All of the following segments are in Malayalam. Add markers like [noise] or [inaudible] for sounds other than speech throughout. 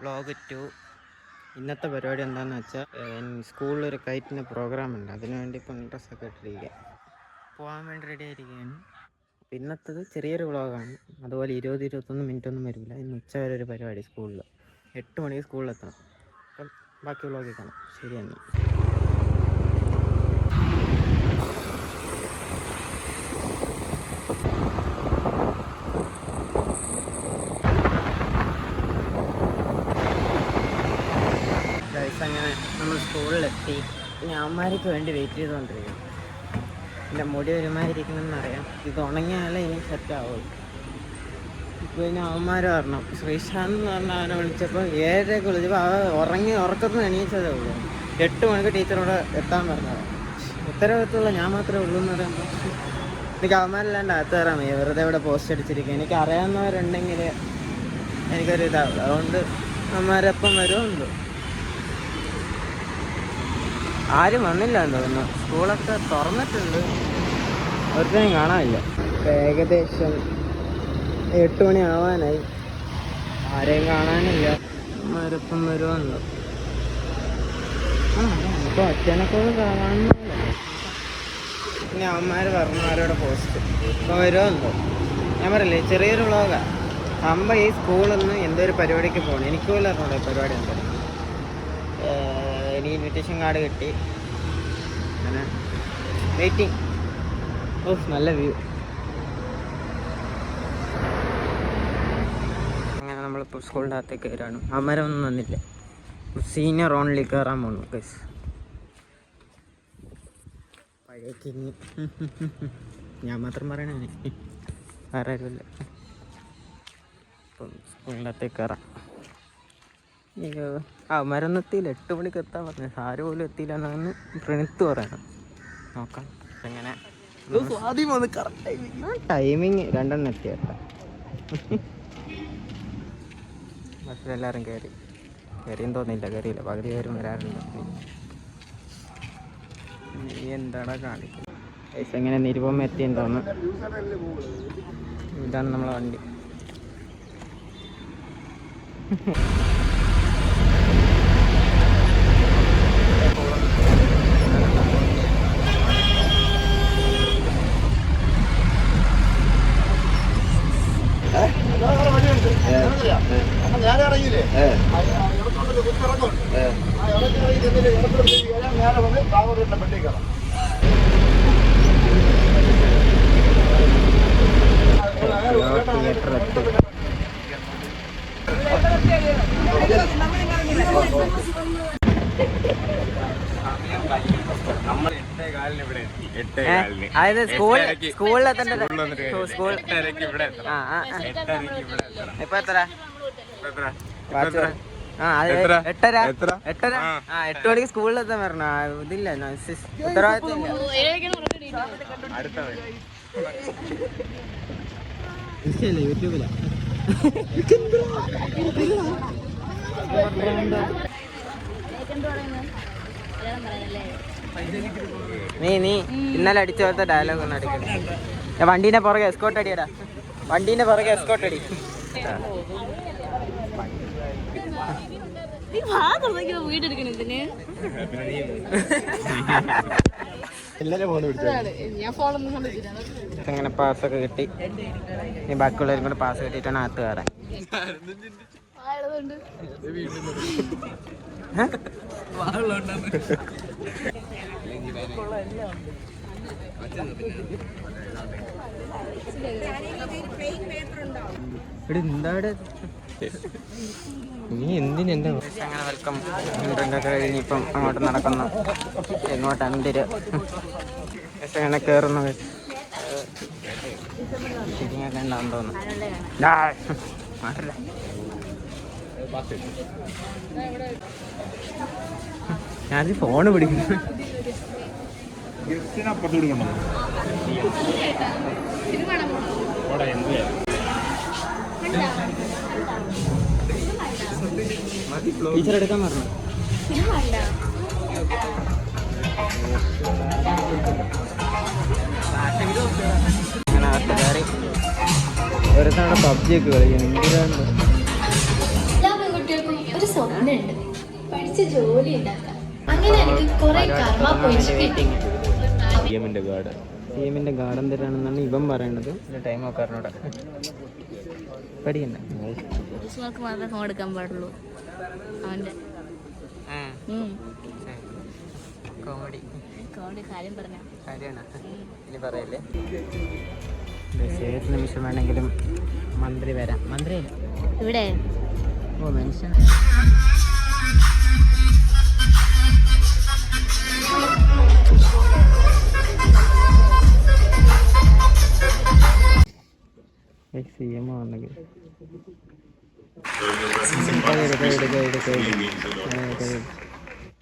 വ്ളോഗ് ടു ഇന്നത്തെ പരിപാടി എന്താണെന്ന് വെച്ചാൽ സ്കൂളിൽ ഒരു കയറ്റിന്റെ പ്രോഗ്രാം ഉണ്ട്. അതിനു വേണ്ടി ഇപ്പം ഡ്രസ്സൊക്കെ ഇട്ടിരിക്കുക പോകാൻ വേണ്ടി റെഡി ആയിരിക്കുകയാണ്. ഇന്നത്തത് ചെറിയൊരു വ്ളോഗാണ് അതുപോലെ ഇരുപത് ഇരുപത്തൊന്ന് മിനിറ്റ് ഒന്നും വരില്ല. ഇന്ന് ഉച്ച വരെ ഒരു പരിപാടി സ്കൂളിൽ എട്ട് മണിക്ക് സ്കൂളിലെത്തണം അപ്പം ബാക്കി വ്ളോഗിൽ കാണാം ഗൈസ് അങ്ങനെ നമ്മൾ സ്കൂളിലെത്തി ഞാന്മാർക്ക് വേണ്ടി വെയിറ്റ് ചെയ്തുകൊണ്ടിരിക്കും എന്റെ മുടി ഒരുമാതിരിക്കണമെന്ന് അറിയാം ഇത് ഉണങ്ങിയാലേ ഇനി സെറ്റ് ആവുള്ളൂ. ഇപ്പോൾ ഇനി അവന്മാർ പറഞ്ഞു ശ്രീശാന്ത് എന്ന് പറഞ്ഞ അവനെ വിളിച്ചപ്പോൾ ഏഴരയ്ക്ക് വിളിച്ചപ്പോൾ അവ ഉറങ്ങി ഉറക്കത്തിന് എണീച്ചതേ ഉള്ളൂ. എട്ട് മണിക്ക് ടീച്ചറോട് എത്താൻ പറഞ്ഞത്. ഉത്തരവാദിത്തമുള്ള ഞാൻ മാത്രമേ ഉള്ളൂ എന്ന് പറയുമ്പോൾ എനിക്ക് അവന്മാരില്ലാണ്ട് അകത്ത് കയറാൻ വയ്യ. വെറുതെ ഇവിടെ പോസ്റ്റ് അടിച്ചിരിക്കുക. എനിക്ക് അറിയാവുന്നവരുണ്ടെങ്കിൽ എനിക്കൊരു ഇതാവില്ല അതുകൊണ്ട് അവന്മാരെപ്പം വരുമോ ആരും വന്നില്ല എന്ന് തോന്നുന്നു. സ്കൂളൊക്കെ തുറന്നിട്ടുണ്ട്. ഒരുത്തനെയും കാണാനില്ല. ഏകദേശം എട്ട് മണി ആവാനായി. ആരെയും കാണാനില്ല. മരപ്പം വരുവാണല്ലോ. ആ അപ്പോൾ ഒറ്റനൊക്കെ കാണുന്നില്ല ഇനി അവന്മാർ പറഞ്ഞവരോടെ പോസ്റ്റ് ഇപ്പൊ വരുമല്ലോ ഞാൻ പറയില്ലേ ചെറിയൊരു വ്ളോഗാ അമ്മ ഈ സ്കൂളിൽ നിന്ന് എന്തോ ഒരു പരിപാടിക്ക് പോകണം എനിക്ക് പോലും പരിപാടി എന്താ. ഇൻവിറ്റേഷൻ കാർഡ് കിട്ടി. അങ്ങനെ വെയിറ്റിംഗ് ഓ നല്ല വ്യൂ അങ്ങനെ നമ്മളിപ്പോൾ സ്കൂളിന്റെ അകത്തേക്ക് കയറാണ് അമരമൊന്നും വന്നില്ല. സീനിയർ ഓൺലി കയറാൻ പോണു ഗൈസ് പഴയ കിങ് ഞാൻ മാത്രം പറയണേ വേറെ ആരുമില്ല. അപ്പം സ്കൂളിന്റെ അകത്തേക്ക് കയറാം അയ്യോ അവന്മാരൊന്നും എത്തിയില്ല. എട്ട് മണിക്ക് എത്താൻ പറഞ്ഞു. ആരും പോലും എത്തിയില്ല എന്നാണ് പ്രണിത്ത് പറയണം. നോക്കാം. എങ്ങനെ ടൈമിങ് രണ്ടെണ്ണം എത്തി കേട്ടോ. ബസ്സിലെല്ലാവരും കയറി കയറിയും തോന്നിയില്ല കയറിയില്ല പകുതി പേരും വരാറുണ്ട്. നീ എന്താടാ കാണിക്കുന്നത് പൈസ എങ്ങനെ നിരുപം എത്തിയെന്ന് തോന്നുന്നു. ഇതാണ് നമ്മളെ വണ്ടി ഞാൻ ഇറങ്ങിയില്ലേ നേരെ വന്ന് താമരയുടെ പെട്ടി കയറാം തിയേറ്റർ എത്തി ഏ? അതായത് സ്കൂൾ സ്കൂളിലെത്തേണ്ട സ്കൂൾ ആ ആ ആ. ഇപ്പൊ എത്ര എത്ര? എട്ട് മണിക്ക് സ്കൂളിലെത്താൻ പറഞ്ഞു. ആ, ഇതില്ല ഉത്തരവാദിത്തം യൂട്യൂബിലാ? നീ നീ ഇന്നലെ അടിച്ച പോലത്തെ ഡയലോഗ് ഒന്ന് അടിക്കണം വണ്ടീന്റെ പുറകെ എസ്കോട്ട് അടിയടാ. വണ്ടീന്റെ പുറകെ എസ്കോട്ട് അടി. നീ വാ വീടെടുക്കണം ഇതിന്. കണ്ടിട്ടില്ല അങ്ങനെ പാസ്സൊക്കെ കിട്ടി. നീ ബാക്കിയുള്ളവരും കൂടെ പാസ് കിട്ടിയിട്ടാണ് അകത്ത് കയറാൻ. എന്താ ഇവിടെ? നീ എന്തിന് എന്റെ അങ്ങനെ വെൽക്കം ഡ്രിങ്കൊക്കെ കഴിഞ്ഞ് അങ്ങോട്ട് നടക്കുന്നു. എങ്ങോട്ട് അന്തിര്. അങ്ങനെ കയറുന്നു ശരിയൊക്കെ ഉണ്ടാവും തോന്നുന്നു. ഞാനത് ഫോണ് പിടിക്കുന്നു. ടീച്ചർ എടുക്കാൻ പറഞ്ഞു കയറി ഒരുത്താണ് പബ്ജി ഒക്കെ കളിക്കുന്നത് എന്തിനാണ് എല്ലാ പെൺകുട്ടികൾക്കും ഉണ്ട് പഠിച്ച് ജോലി ഉണ്ടാക്കാം അങ്ങനെ എനിക്ക് കുറെ കർമ്മ പോയിച്ച് കിട്ടി ഗാർഡ് ടീമിന്റെ ഗാർഡൻ തരാണെന്നാണ് ഇവൻ പറയണത്. ടൈം ഒക്കെ ഉസ്മാക്ക് മാത്രമേ ഫോൺ എടുക്കാൻ പാടുള്ളൂ. കോമഡി. കാര്യം പറഞ്ഞ. കാര്യമാണ്? ഇനി പറയല്ലേ? ഏത് നിമിഷം വേണമെങ്കിലും മന്ത്രി വരാം. മന്ത്രി ഇവിടെ. ഓ മനുഷ്യൻ. സി എം ആണെങ്കിൽ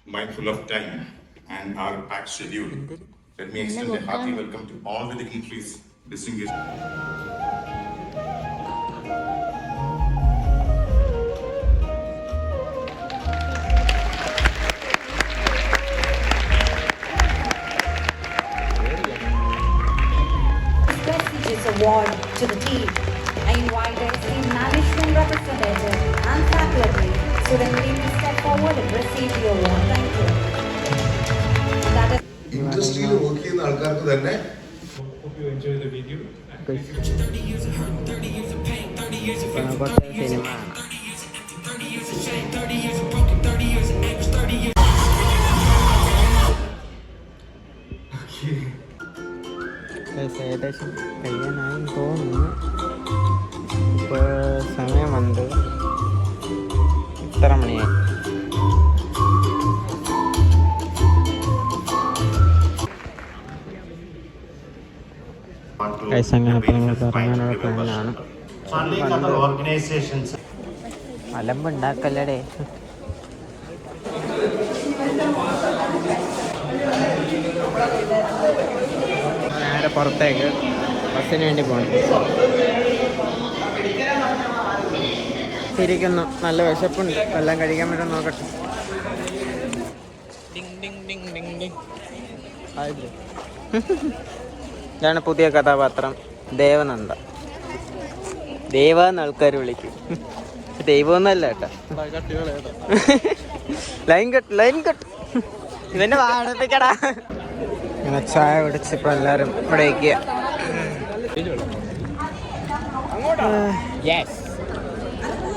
mindful of time and our packed schedule, let me extend a hearty welcome to all the dignitaries, distinguished. ഇൻഡസ്ട്രിയിൽ വർക്ക് ചെയ്യുന്ന ആൾക്കാർക്ക് തന്നെ ഏകദേശം കഴിയാനായി തോന്നുന്നു. ഇപ്പോൾ സമയം വന്നത് ഇത്ര മണിയായി? ഗൈസ് അങ്ങനെ ഇപ്പോൾ നമ്മൾ പറയാനുള്ള പ്ലാനാണ് അലമ്പുണ്ടാക്കല്ലേ നേരെ പുറത്തേക്ക് ബസ്സിന് വേണ്ടി പോകണം. ഇരിക്കുന്നു. നല്ല വിശപ്പുണ്ട്. എല്ലാം കഴിക്കാൻ പറ്റും നോക്കട്ടെ. Ding ding ding ding bro. ഇതാണ് പുതിയ കഥാപാത്രം ദേവനന്ദ. ദേവ എന്ന് ആൾക്കാർ വിളിക്കും. ദൈവമൊന്നല്ല കേട്ടോ. Line cut line cut. ഇവന്റെ വാടപ്പിക്കടാ ഇങ്ങനെ ചായ കുടിച്ച് ഇപ്പൊ എല്ലാരും ഇവിടെ ഇരിക്കുക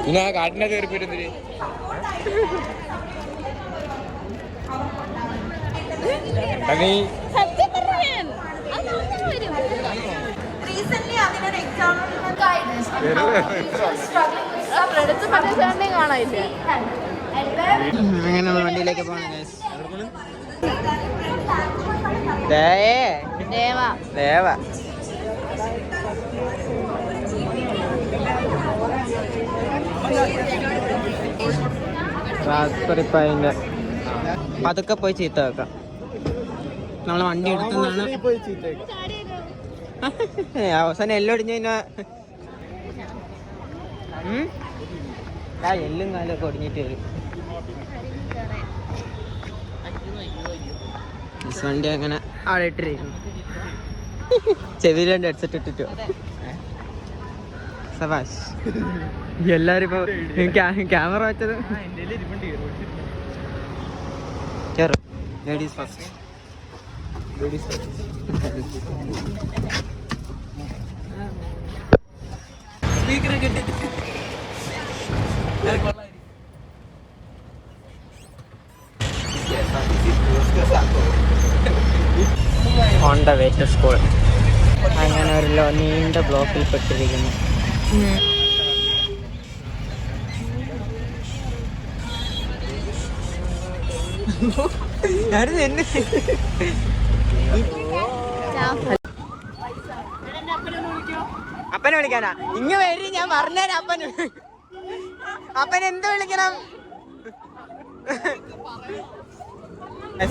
പിന്നെ ആ കാട്ടിനെ കയറി പോയിരുന്നില്ലേ നീ അങ്ങനെ വണ്ടിയിലേക്ക് പോകണം ദേവ. ദേവ പതുക്കെ പോയി ചീത്ത വെക്കാം. നമ്മളെ വണ്ടി എടുത്തെന്നാണ്. അവസാനം എല്ലാം ഒടിഞ്ഞ? ആ എല്ലും കാലൊക്കെ ഒടിഞ്ഞിട്ട് വരും. വണ്ടി അങ്ങനെ അവിടെ ഇട്ടിരിക്കുന്നു ചെവിയിൽ രണ്ട് ഹെഡ്സെറ്റ് ഇട്ടിട്ടു സഭാഷ് എല്ലാരും ഇപ്പൊ ക്യാമറ വെച്ചത്. ലേഡീസ് ഫസ്റ്റ് സ്പീക്കർ കിട്ടി സ്കൂൾ. അങ്ങനെ ഒരു നീണ്ട ബ്ലോക്കിൽ പെട്ടിരിക്കുന്നു. എന്നെ അപ്പനെ വിളിക്കാനാ? ഇങ്ങ വരി ഞാൻ പറഞ്ഞേരാ അപ്പന്. അപ്പൻ എന്ത് വിളിക്കണം?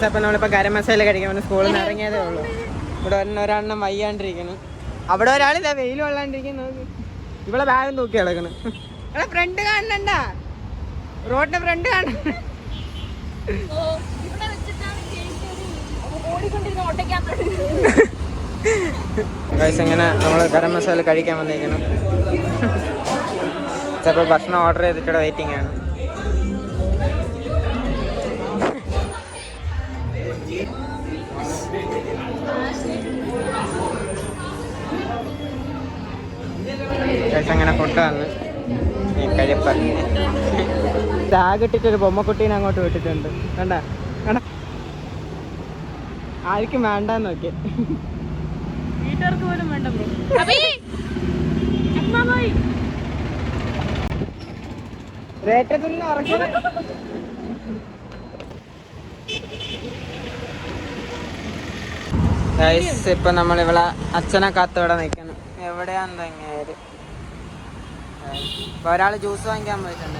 അപ്പൊ നമ്മളിപ്പോ ഗരം മസാല കഴിക്കാൻ സ്കൂളിൽ നിന്ന് ഇറങ്ങിയതേ ഉള്ളൂ. ഇവിടെ ഒരെണ്ണം വയ്യാണ്ടിരിക്കുന്നു. അവിടെ ഒരാൾ ഇതാ വെയിൽ കൊള്ളാണ്ടിരിക്കുന്നു. ഇവിടെ ബാഗും തൂക്കി കിടക്കണ് ഫ്രണ്ട് കാണണ്ട റോഡിന്റെ ഫ്രണ്ട് കാണണ്ട [laughs] ഇങ്ങനെ നമ്മൾ ഗരം മസാല കഴിക്കാൻ വന്നിരിക്കണം ചിലപ്പോൾ ഭക്ഷണം ഓർഡർ ചെയ്തിട്ടുള്ള വെയിറ്റിംഗ് ആണ്. ഗൈസ് അങ്ങനെ ഫുഡ് വന്ന് കഴിപ്പ ടാഗ് [laughs] ഇട്ടിട്ടൊരു ബൊമ്മക്കുട്ടീനെ അങ്ങോട്ട് വിട്ടിട്ടുണ്ട്. കണ്ട? കണ്ട? ആർക്കും വേണ്ടെന്ന് നോക്കി. വീട്ടുകാർക്ക് പോലും വേണ്ട ബ്രോ. റേറ്റത്തിൽ ഗൈസ് ഇപ്പൊ നമ്മളിവിടെ അച്ഛനെ കാത്ത് ഇവിടെ നിൽക്കണം എവിടെയാന്ന് എങ്ങനെയാര് ഇപ്പൊ ഒരാൾ ജ്യൂസ് വാങ്ങിക്കാൻ പോയിട്ടുണ്ട്.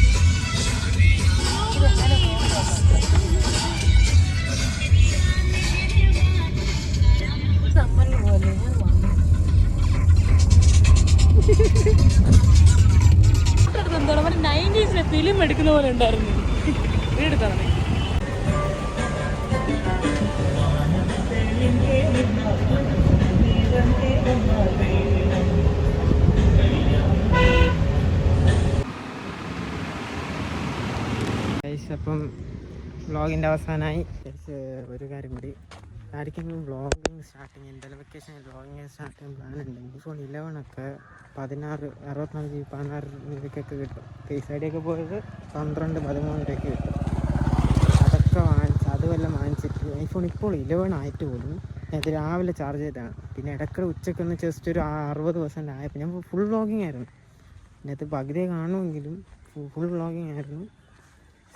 അപ്പം വ്ളോഗിന്റെ അവസാനമായി. ഒരു കാര്യം കൂടി. ആർക്കെങ്കിലും വ്ളോഗിങ് സ്റ്റാർട്ടിങ് എന്തായാലും വെക്കേഷൻ വ്ളോഗിങ് സ്റ്റാർട്ട് ചെയ്യാൻ പ്ലാൻ ഉണ്ടെങ്കിൽ ഫോൺ ഇലവനൊക്കെ പതിനാറ് അറുപത്തിനാല് ജി പതിനാറ് രൂപയ്ക്കൊക്കെ കിട്ടും. ഒക്കെ പോയത് പന്ത്രണ്ട് പതിമൂന്ന് രൂപയ്ക്ക് കിട്ടും. അതൊക്കെ വാങ്ങിച്ച് അത് വല്ലതും വാങ്ങിച്ചിട്ട് ഐഫോൺ ഇപ്പോൾ ഇലവൺ ആയിട്ട് പോലും ഞാൻ രാവിലെ ചാർജ് ചെയ്തതാണ്. പിന്നെ ഇടയ്ക്ക് ഉച്ചയ്ക്കൊന്ന് ജസ്റ്റ് ഒരു അറുപത് പെർസെന്റ് ആയപ്പോൾ ഞാൻ ഫുൾ വ്ളോഗിങ് ആയിരുന്നു. ഇതിനകത്ത് പകുതിയെ കാണുമെങ്കിലും ഫുൾ വ്ളോഗിങ് ആയിരുന്നു.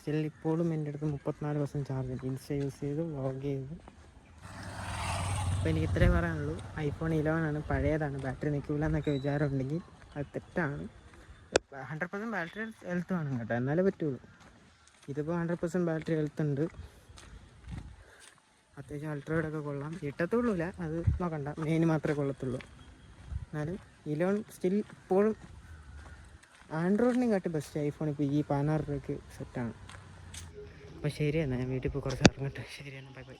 സ്റ്റിൽ ഇപ്പോഴും എന്റെ അടുത്ത് മുപ്പത്തിനാല് പെർസെന്റ് ചാർജ് ഉണ്ട്. ഇൻസ്റ്റ യൂസ് ചെയ്ത് വ്ളോഗ് ചെയ്ത്. അപ്പോൾ എനിക്ക് ഇത്രേ പറയാനുള്ളൂ. ഐഫോൺ ഇലവൻ ആണ് പഴയതാണ്. ബാറ്ററി നിൽക്കില്ല എന്നൊക്കെ വിചാരമുണ്ടെങ്കിൽ അത് തെറ്റാണ്. ഹൺഡ്രഡ് പെർസെന്റ് ബാറ്ററി ഹെൽത്ത് വേണം കേട്ടോ. എന്നാലേ പറ്റുള്ളൂ. ഇതിപ്പോൾ ഹൺഡ്രഡ് പെർസെന്റ് ബാറ്ററി ഹെൽത്ത് ഉണ്ട്. അത്യാവശ്യം അൾട്രയോടൊക്കെ കൊള്ളാം. കിട്ടത്തുള്ളൂല അത് നോക്കണ്ട. മെയിൻ മാത്രമേ കൊള്ളത്തുള്ളൂ. എന്നാലും ഇലവൺ സ്റ്റിൽ ഇപ്പോഴും ആൻഡ്രോയിഡിനെയും കാട്ടി ബെസ്റ്റ് ഐഫോൺ ഇപ്പോൾ ഈ പതിനാറ് രൂപയ്ക്ക് സെറ്റാണ് അപ്പോൾ ശരി എന്നാൽ ഞാൻ വീട്ടിൽ പോയി കുറച്ച് ഇറങ്ങട്ടെ. ശരി എന്നാൽ ബൈ ബൈ.